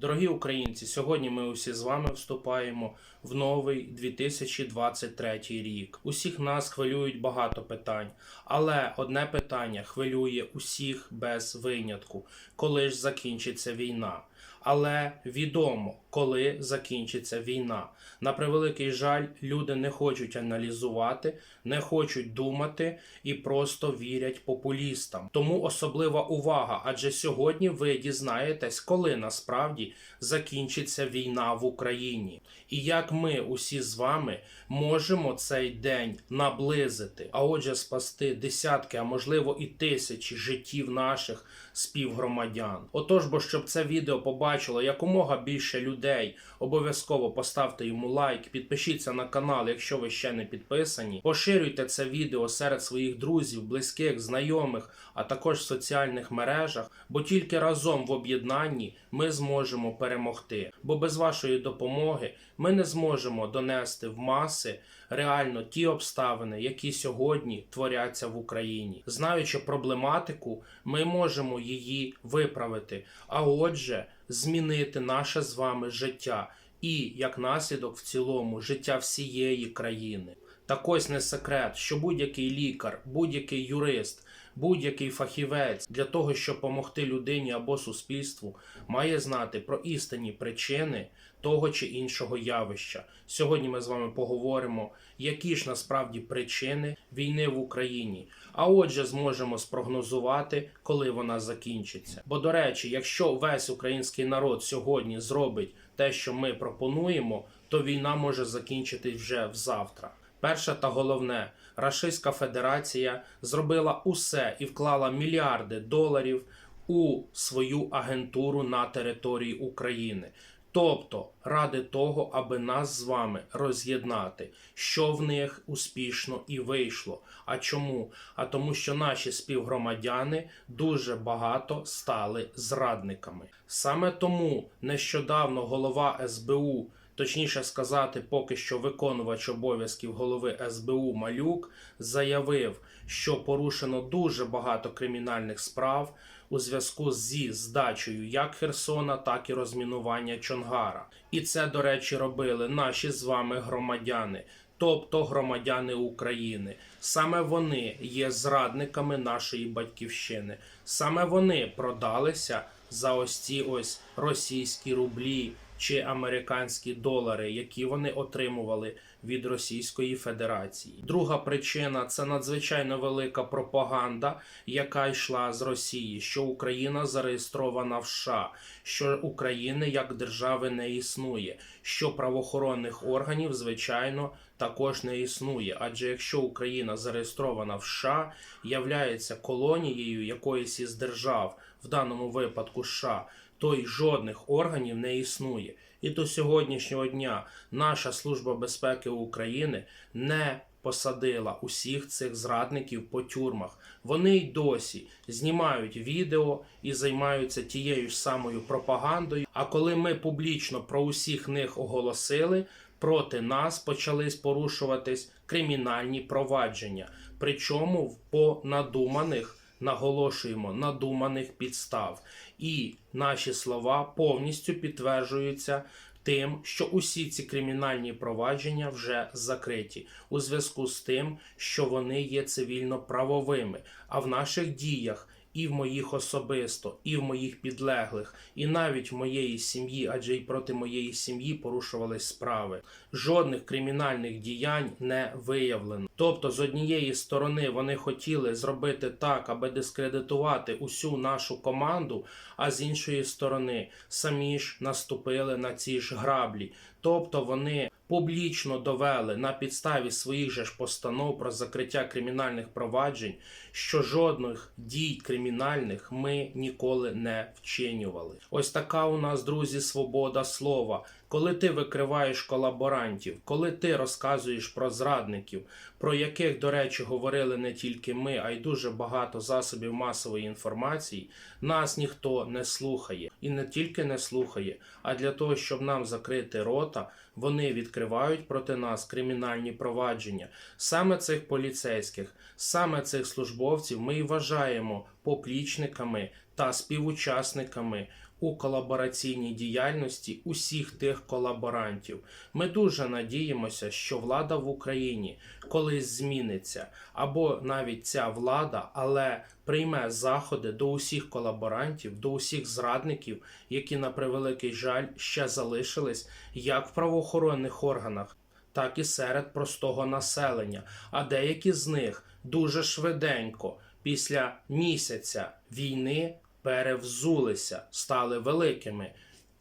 Дорогі українці, сьогодні ми усі з вами вступаємо в новий 2023 рік. Усіх нас хвилюють багато питань, але одне питання хвилює усіх без винятку, коли ж закінчиться війна. Але відомо, коли закінчиться війна. На превеликий жаль, люди не хочуть аналізувати, не хочуть думати і просто вірять популістам. Тому особлива увага, адже сьогодні ви дізнаєтесь, коли насправді закінчиться війна в Україні, і як ми усі з вами можемо цей день наблизити, а отже, спасти десятки, а можливо і тисячі життів наших співгромадян. Отож, бо щоб це відео побачило якомога більше людей, обов'язково поставте йому лайк, підпишіться на канал, якщо ви ще не підписані. Поширюйте це відео серед своїх друзів, близьких, знайомих, а також в соціальних мережах, бо тільки разом в об'єднанні ми зможемо перемогти. Бо без вашої допомоги ми не зможемо донести в маси реально ті обставини, які сьогодні творяться в Україні. Знаючи проблематику, ми можемо її виправити, а отже, змінити наше з вами життя і як наслідок в цілому життя всієї країни. Так ось не секрет, що будь-який лікар, будь-який юрист, будь-який фахівець для того, щоб допомогти людині або суспільству, має знати про істинні причини того чи іншого явища. Сьогодні ми з вами поговоримо, які ж насправді причини війни в Україні. А отже, зможемо спрогнозувати, коли вона закінчиться. Бо, до речі, якщо весь український народ сьогодні зробить те, що ми пропонуємо, то війна може закінчитись вже взавтра. Перше та головне, Рашистська Федерація зробила усе і вклала мільярди доларів у свою агентуру на території України. Тобто ради того, аби нас з вами роз'єднати, що в них успішно і вийшло. А чому? А тому, що наші співгромадяни дуже багато стали зрадниками. Саме тому нещодавно голова СБУ. Точніше сказати, поки що виконувач обов'язків голови СБУ Малюк заявив, що порушено дуже багато кримінальних справ у зв'язку зі здачею як Херсона, так і розмінування Чонгара. І це, до речі, робили наші з вами громадяни. Тобто громадяни України, саме вони є зрадниками нашої батьківщини, саме вони продалися за ось ці ось російські рублі чи американські долари, які вони отримували від Російської Федерації. Друга причина це надзвичайно велика пропаганда, яка йшла з Росії, що Україна зареєстрована в США, що України як держави не існує, що правоохоронних органів, звичайно, також не існує. Адже якщо Україна зареєстрована в США, являється колонією якоїсь із держав, в даному випадку США, то й жодних органів не існує. І до сьогоднішнього дня наша служба безпеки України не посадила усіх цих зрадників по тюрмах. Вони й досі знімають відео і займаються тією ж самою пропагандою. А коли ми публічно про усіх них оголосили, проти нас почались порушуватись кримінальні провадження, причому по надуманих наголошуємо надуманих підстав, і наші слова повністю підтверджуються тим, що усі ці кримінальні провадження вже закриті у зв'язку з тим, що вони є цивільно-правовими, а в наших діях. І в моїх особисто, і в моїх підлеглих, і навіть в моєї сім'ї, адже й проти моєї сім'ї порушувались справи. Жодних кримінальних діянь не виявлено. Тобто, з однієї сторони вони хотіли зробити так, аби дискредитувати усю нашу команду, а з іншої сторони самі ж наступили на ці ж граблі. Тобто вони публічно довели на підставі своїх же ж постанов про закриття кримінальних проваджень, що жодних дій кримінальних ми ніколи не вчинювали. Ось така у нас, друзі, свобода слова. Коли ти викриваєш колаборантів, коли ти розказуєш про зрадників, про яких, до речі, говорили не тільки ми, а й дуже багато засобів масової інформації, нас ніхто не слухає і не тільки не слухає, а для того, щоб нам закрити рота, вони відкривають проти нас кримінальні провадження. Саме цих поліцейських, саме цих службовців ми і вважаємо поплічниками та співучасниками у колабораційній діяльності усіх тих колаборантів. Ми дуже надіємося, що влада в Україні колись зміниться, або навіть ця влада, але прийме заходи до усіх колаборантів, до усіх зрадників, які на превеликий жаль ще залишились як в правоохоронних органах, так і серед простого населення. А деякі з них дуже швиденько, після місяця війни, перевзулися, стали великими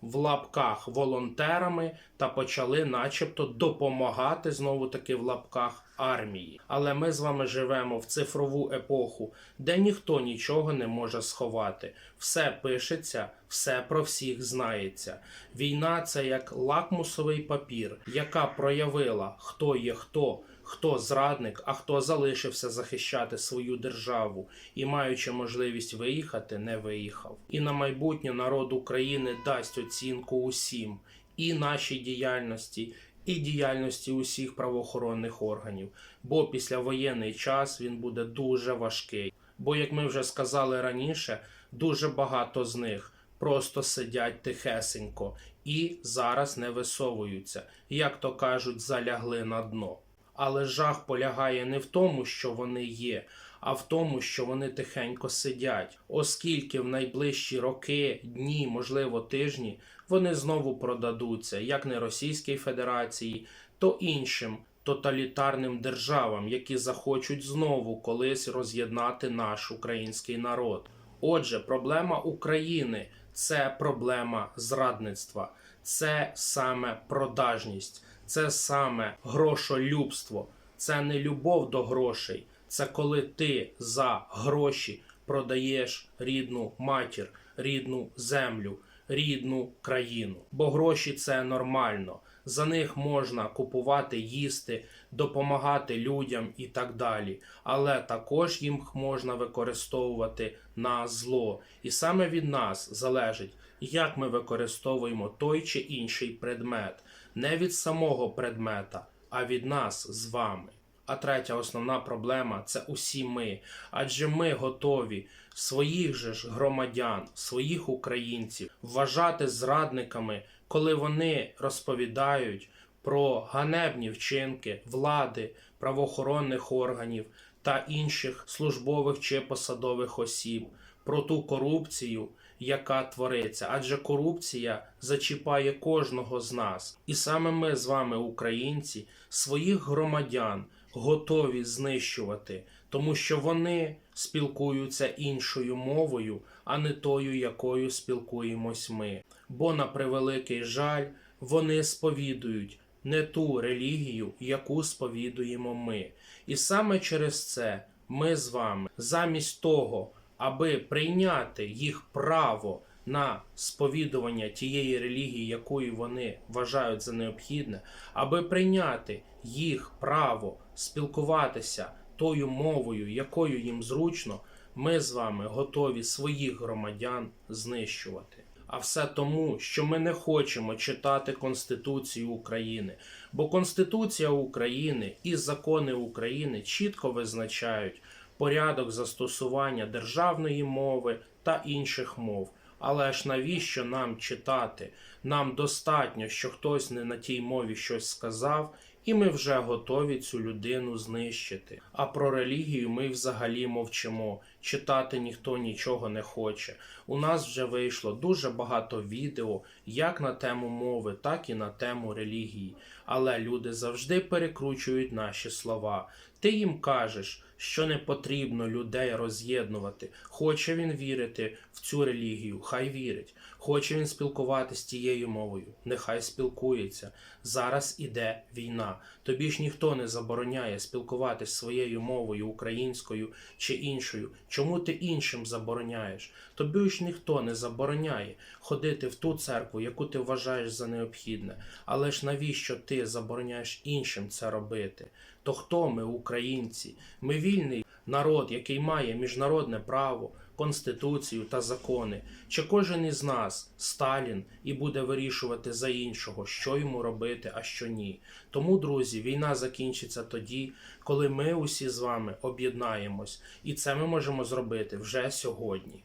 в лапках волонтерами та почали, начебто, допомагати знову таки в лапках армії. Але ми з вами живемо в цифрову епоху, де ніхто нічого не може сховати. Все пишеться, все про всіх знається. Війна це як лакмусовий папір, яка проявила, хто є хто. Хто зрадник, а хто залишився захищати свою державу і, маючи можливість виїхати, не виїхав. І на майбутнє народ України дасть оцінку усім і нашій діяльності, і діяльності усіх правоохоронних органів. Бо післявоєнний час він буде дуже важкий. Бо, як ми вже сказали раніше, дуже багато з них просто сидять тихесенько і зараз не висовуються, як то кажуть, залягли на дно. Але жах полягає не в тому, що вони є, а в тому, що вони тихенько сидять, оскільки в найближчі роки, дні, можливо, тижні, вони знову продадуться як не Російській Федерації, то іншим тоталітарним державам, які захочуть знову колись роз'єднати наш український народ. Отже, проблема України це проблема зрадництва, це саме продажність, це саме грошолюбство, це не любов до грошей, це коли ти за гроші продаєш рідну матір, рідну землю, рідну країну. Бо гроші це нормально. За них можна купувати, їсти, допомагати людям і так далі. Але також їм можна використовувати на зло. І саме від нас залежить, як ми використовуємо той чи інший предмет, не від самого предмета, а від нас з вами. А третя основна проблема це усі ми. Адже ми готові своїх же ж громадян, своїх українців вважати зрадниками, коли вони розповідають про ганебні вчинки влади, правоохоронних органів та інших службових чи посадових осіб, про ту корупцію, яка твориться, адже корупція зачіпає кожного з нас. І саме ми з вами, українці, своїх громадян готові знищувати, тому що вони спілкуються іншою мовою, а не тою, якою спілкуємось ми. Бо, на превеликий жаль, вони сповідують не ту релігію, яку сповідуємо ми. І саме через це ми з вами, замість того, аби прийняти їх право на сповідування тієї релігії, якої вони вважають за необхідне, аби прийняти їх право спілкуватися тою мовою, якою їм зручно, ми з вами готові своїх громадян знищувати. А все тому, що ми не хочемо читати Конституцію України, бо Конституція України і закони України чітко визначають порядок застосування державної мови та інших мов. Але ж навіщо нам читати? Нам достатньо, що хтось не на тій мові щось сказав, і ми вже готові цю людину знищити. А про релігію ми взагалі мовчимо. Читати ніхто нічого не хоче. У нас вже вийшло дуже багато відео як на тему мови, так і на тему релігії. Але люди завжди перекручують наші слова. Ти їм кажеш, що не потрібно людей роз'єднувати. Хоче він вірити в цю релігію, хай вірить. Хоче він спілкуватися тією мовою, нехай спілкується. Зараз іде війна. Тобі ж ніхто не забороняє спілкуватись своєю мовою українською чи іншою. Чому ти іншим забороняєш? Тобі ж ніхто не забороняє ходити в ту церкву, яку ти вважаєш за необхідне. Але ж навіщо ти забороняєш іншим це робити? То хто ми, українці? Ми вільний народ, який має міжнародне право, конституцію та закони. Чи кожен із нас Сталін і буде вирішувати за іншого, що йому робити, а що ні? Тому, друзі, війна закінчиться тоді, коли ми усі з вами об'єднаємось, і це ми можемо зробити вже сьогодні.